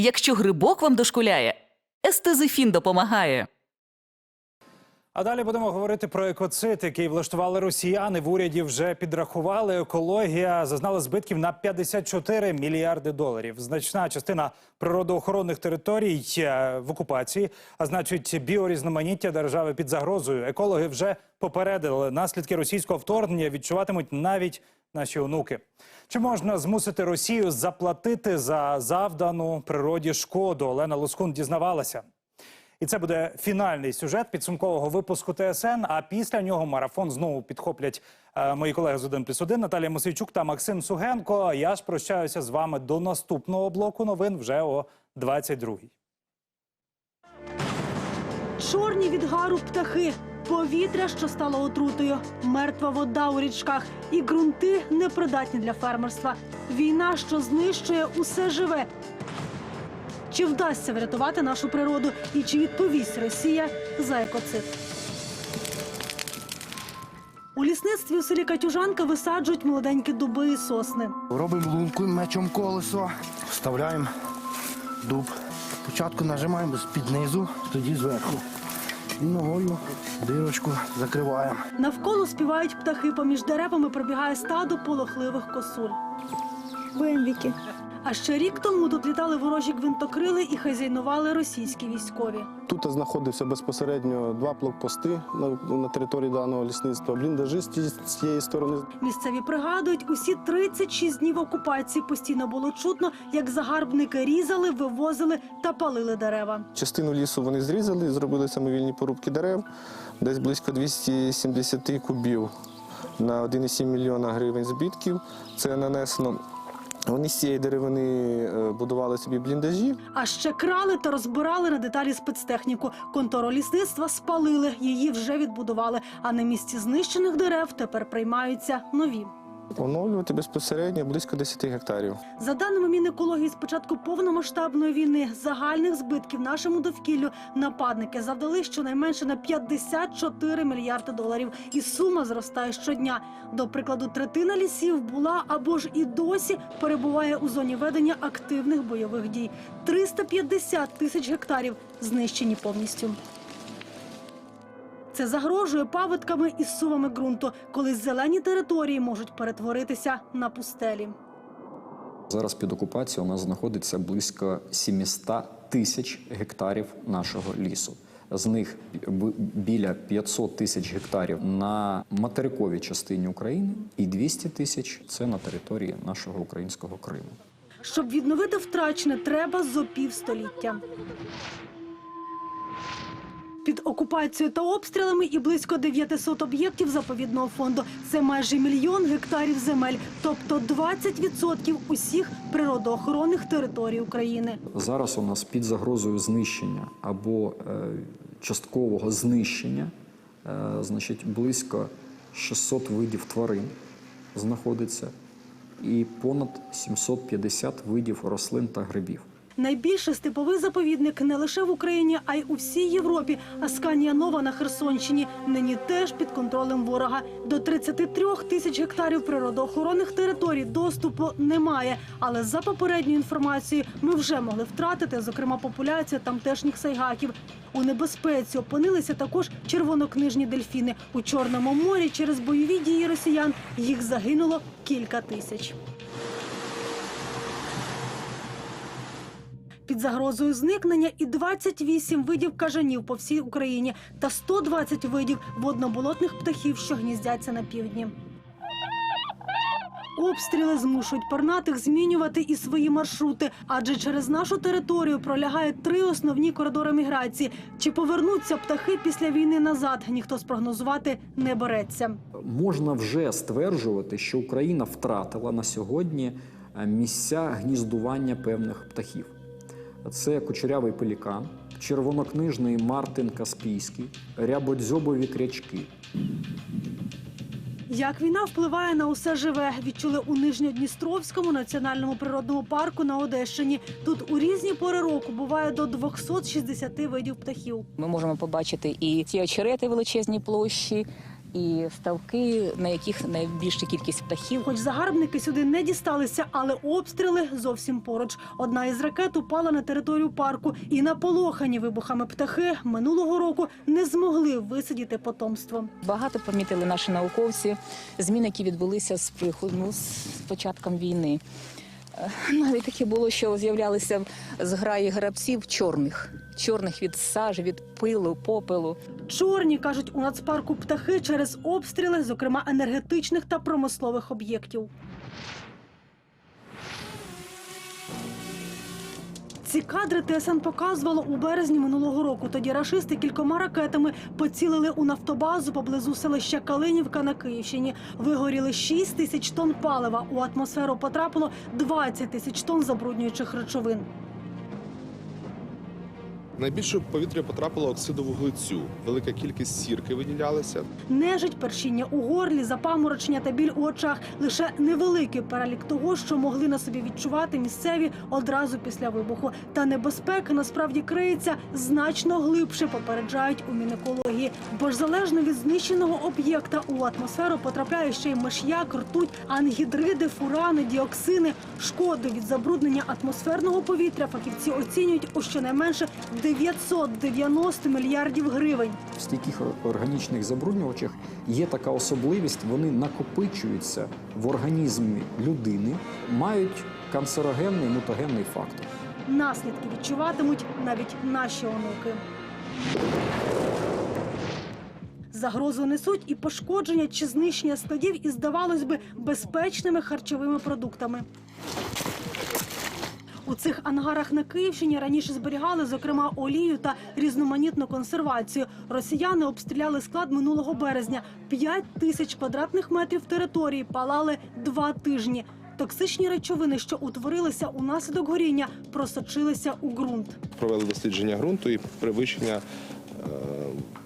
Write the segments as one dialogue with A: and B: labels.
A: Якщо грибок вам дошкуляє, естезифін допомагає.
B: А далі будемо говорити про екоцид, який влаштували росіяни. В уряді вже підрахували. Екологія зазнала збитків на 54 мільярди доларів. Значна частина природоохоронних територій в окупації, а значить, біорізноманіття держави під загрозою. Екологи вже попередили наслідки російського вторгнення відчуватимуть навіть наші онуки. Чи можна змусити Росію заплатити за завдану природі шкоду? Олена Лоскун дізнавалася. І це буде фінальний сюжет підсумкового випуску ТСН. А після нього марафон знову підхоплять е, мої колеги з 1 плюс 1 Наталія Мосейчук та Максим Сугенко. Я ж прощаюся з вами до наступного блоку новин вже о 22-й.
C: Чорні від гару птахи, повітря, що стало отрутою, мертва вода у річках і ґрунти непридатні для фермерства. Війна, що знищує усе живе. Чи вдасться врятувати нашу природу і чи відповість Росія за екоцид? У лісництві у селі Катюжанка висаджують молоденькі дуби і сосни.
D: Робимо лунку мечом колесо, вставляємо дуб. Спочатку нажимаємо з-під низу, тоді зверху. І ногою дирочку закриваємо.
C: Навколо співають птахи. Поміж деревами пробігає стадо полохливих косуль. Вимвіки. А ще рік тому тут літали ворожі гвинтокрили і хазяйнували російські військові.
E: Тут знаходився безпосередньо два блокпости на, на території даного лісництва, бліндажі з з цієї сторони.
C: Місцеві пригадують, усі 36 днів окупації постійно було чутно, як загарбники різали, вивозили та палили дерева.
E: Частину лісу вони зрізали, зробили самовільні порубки дерев, десь близько 270 кубів на 1,7 мільйона гривень збитків. Це нанесено. Вони з цієї деревини е, будували собі бліндажі.
C: А ще крали та розбирали на деталі спецтехніку. Контору лісництва спалили, її вже відбудували. А на місці знищених дерев тепер приймаються нові.
E: Оновлювати безпосередньо близько 10 гектарів.
C: За даними Мінекології, з початку повномасштабної війни загальних збитків нашому довкіллю нападники завдали щонайменше на 54 мільярди доларів, і сума зростає щодня. До прикладу, третина лісів була або ж і досі перебуває у зоні ведення активних бойових дій. 350 тисяч гектарів знищені повністю. Це загрожує паводками і сувами ґрунту, коли зелені території можуть перетворитися на пустелі.
F: Зараз під окупацією у нас знаходиться близько 700 тисяч гектарів нашого лісу. З них біля 500 тисяч гектарів на материковій частині України і 200 тисяч це на території нашого українського Криму.
C: Щоб відновити втрачене, треба зо півстоліття. Під окупацією та обстрілами і близько 900 об'єктів заповідного фонду. Це майже мільйон гектарів земель, тобто 20% усіх природоохоронних територій України.
F: Зараз у нас під загрозою знищення або е, часткового знищення, е, значить, близько 600 видів тварин знаходиться і понад 750 видів рослин та грибів.
C: Найбільший степовий заповідник не лише в Україні, а й у всій Європі. Асканія Нова на Херсонщині нині теж під контролем ворога. До 33 тисяч гектарів природоохоронних територій доступу немає. Але за попередньою інформацією ми вже могли втратити, зокрема, популяцію тамтешніх сайгаків. У небезпеці опинилися також червонокнижні дельфіни у Чорному морі. Через бойові дії росіян їх загинуло кілька тисяч. Під загрозою зникнення і 28 видів кажанів по всій Україні та 120 видів водноболотних птахів, що гніздяться на півдні. Обстріли змушують пернатих змінювати і свої маршрути, адже через нашу територію пролягають три основні коридори міграції. Чи повернуться птахи після війни назад? Ніхто спрогнозувати не береться.
F: Можна вже стверджувати, що Україна втратила на сьогодні місця гніздування певних птахів. Це кучерявий пелікан, червонокнижний мартин каспійський, рябодзьобові крячки.
C: Як війна впливає на усе живе, відчули у Нижньодністровському національному природному парку на Одещині. Тут у різні пори року буває до 260 видів птахів.
G: Ми можемо побачити і ті очерети величезні площі, і ставки, на яких найбільша кількість птахів.
C: Хоч загарбники сюди не дісталися, але обстріли зовсім поруч. Одна із ракет упала на територію парку, і наполохані вибухами птахи минулого року не змогли висидіти потомство.
G: Багато помітили наші науковці зміни, які відбулися з приходу ну, з початком війни. Е, Навіть таке було, що з'являлися зграї грабців чорних, чорних від сажі, від пилу, попелу.
C: Чорні кажуть у нацпарку птахи через обстріли, зокрема енергетичних та промислових об'єктів. Ці кадри ТСН показувало у березні минулого року. Тоді рашисти кількома ракетами поцілили у нафтобазу поблизу селища Калинівка на Київщині. Вигоріли 6 тисяч тонн палива. У атмосферу потрапило 20 тисяч тонн забруднюючих речовин.
H: Найбільше повітря потрапило оксиду вуглецю. Велика кількість сірки виділялася.
C: Нежить, першіння у горлі, запаморочення та біль у очах лише невеликий перелік того, що могли на собі відчувати місцеві одразу після вибуху. Та небезпека насправді криється значно глибше, попереджають у мінекології. Бо ж залежно від знищеного об'єкта у атмосферу потрапляє ще й миш'як, ртуть, ангідриди, фурани, діоксини. Шкоду від забруднення атмосферного повітря фахівці оцінюють у щонайменше 990 мільярдів гривень.
F: В стійких органічних забруднювачах є така особливість, вони накопичуються в організмі людини, мають канцерогенний мутагенний фактор.
C: Наслідки відчуватимуть навіть наші онуки. Загрозу несуть і пошкодження чи знищення складів із, здавалось би, безпечними харчовими продуктами. У цих ангарах на Київщині раніше зберігали, зокрема, олію та різноманітну консервацію. Росіяни обстріляли склад минулого березня. П'ять тисяч квадратних метрів території палали два тижні. Токсичні речовини, що утворилися унаслідок горіння, просочилися у ґрунт.
H: Провели дослідження ґрунту і перевищення е,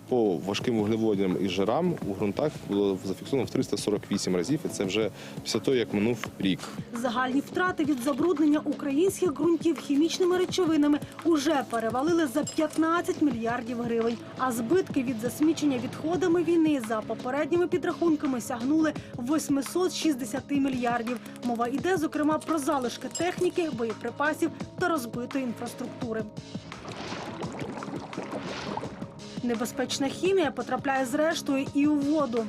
H: по важким вуглеводням і жирам у ґрунтах було зафіксовано в 348 разів. І це вже після того, як минув рік.
C: Загальні втрати від забруднення українських ґрунтів хімічними речовинами уже перевалили за 15 мільярдів гривень. А збитки від засмічення відходами війни за попередніми підрахунками сягнули 860 мільярдів. Мова йде зокрема про залишки техніки, боєприпасів та розбитої інфраструктури. Небезпечна хімія потрапляє зрештою і у воду.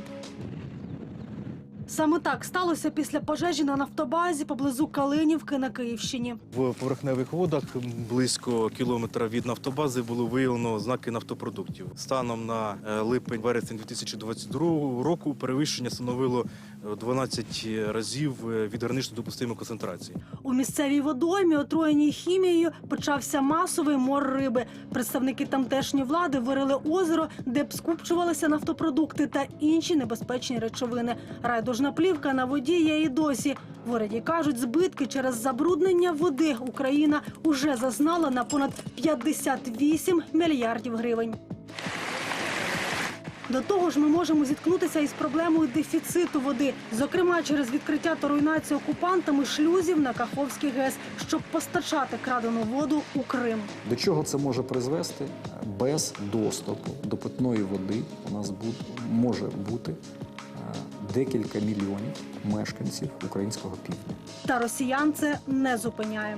C: Саме так сталося після пожежі на нафтобазі поблизу Калинівки на Київщині.
I: В поверхневих водах близько кілометра від нафтобази було виявлено знаки нафтопродуктів. Станом на е, липень-вересень 2022 року перевищення становило 12 разів е, від гранично допустимої концентрації.
C: У місцевій водоймі, отруєній хімією, почався масовий мор риби. Представники тамтешньої влади вирили озеро, де б скупчувалися нафтопродукти та інші небезпечні речовини. Райдужна плівка на воді є і досі. В уряді кажуть, збитки через забруднення води Україна уже зазнала на понад 58 мільярдів гривень. До того ж, ми можемо зіткнутися із проблемою дефіциту води, зокрема через відкриття та руйнацію окупантами шлюзів на Каховський ГЕС, щоб постачати крадену воду у Крим.
F: До чого це може призвести? Без доступу до питної води у нас може бути е, декілька мільйонів мешканців українського півдня.
C: Та росіян це не зупиняє.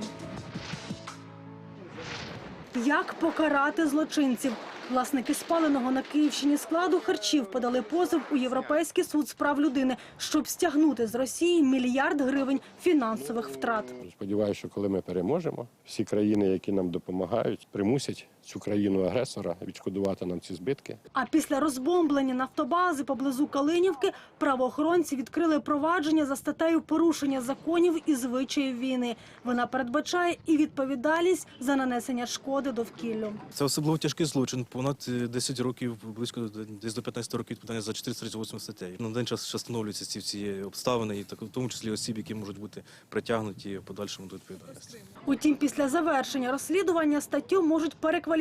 C: Як покарати злочинців? Власники спаленого на Київщині складу харчів подали позов у Європейський суд з прав людини, щоб стягнути з Росії мільярд гривень фінансових втрат.
J: Сподіваюся, що коли ми переможемо, всі країни, які нам допомагають, примусять цю країну-агресора відшкодувати нам ці збитки.
C: А після розбомблення нафтобази поблизу Калинівки правоохоронці відкрили провадження за статтею порушення законів і звичаїв війни. Вона передбачає і відповідальність за нанесення шкоди довкіллю.
I: Це особливо тяжкий злочин. Понад е, 10 років, близько до- десь до 15 років відповідання за 438 статтею. На даний час ще встановлюються ці всі обставини, і так, в тому числі осіб, які можуть бути притягнуті подальшому до відповідальності.
C: Утім, після завершення розслідування статтю можуть перекваліфікувати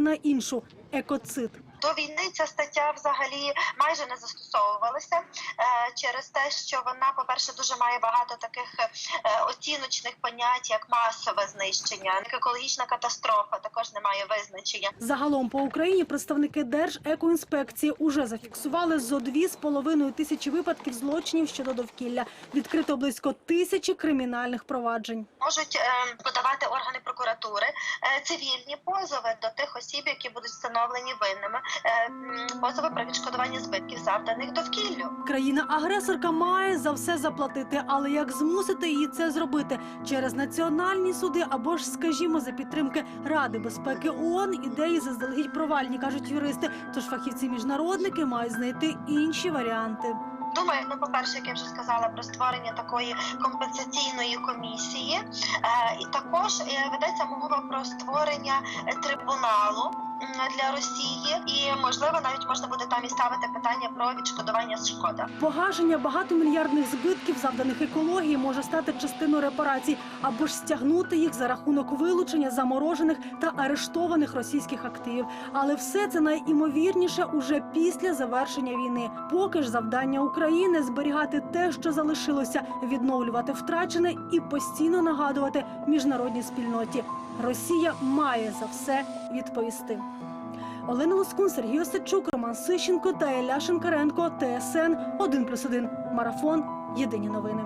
C: на іншу екоцид.
K: До війни ця стаття взагалі майже не застосовувалася е, через те, що вона, по-перше, дуже має багато таких е, оціночних понять, як масове знищення, як екологічна катастрофа, також не має визначення.
C: Загалом по Україні представники Держекоінспекції уже зафіксували зо дві з половиною тисячі випадків злочинів щодо довкілля. Відкрито близько тисячі кримінальних проваджень.
K: Можуть е, подавати органи прокуратури цивільні позови до тих осіб, які будуть встановлені винними, позови про відшкодування збитків завданих довкіллю.
C: Країна-агресорка має за все заплатити, але як змусити її це зробити через національні суди або ж, скажімо, за підтримки Ради безпеки ООН, ідеї заздалегідь провальні, кажуть юристи. Тож фахівці-міжнародники мають знайти інші варіанти.
K: Думаю, ну по-перше, як я вже сказала про створення такої компенсаційної комісії, е, і також е, ведеться мова про створення трибуналу для Росії, і можливо навіть можна буде там і ставити питання про відшкодування шкода.
C: Погашення багатомільярдних збитків, завданих екології, може стати частиною репарацій або ж стягнути їх за рахунок вилучення заморожених та арештованих російських активів. Але все це найімовірніше уже після завершення війни. Поки ж завдання України зберігати те, що залишилося, відновлювати втрачене і постійно нагадувати міжнародній спільноті. Росія має за все відповісти. Олена Лоскун, Сергій Осадчук, Роман Сищенко та Ілля Шинкаренко. ТСН 1+,1. Марафон. Єдині новини.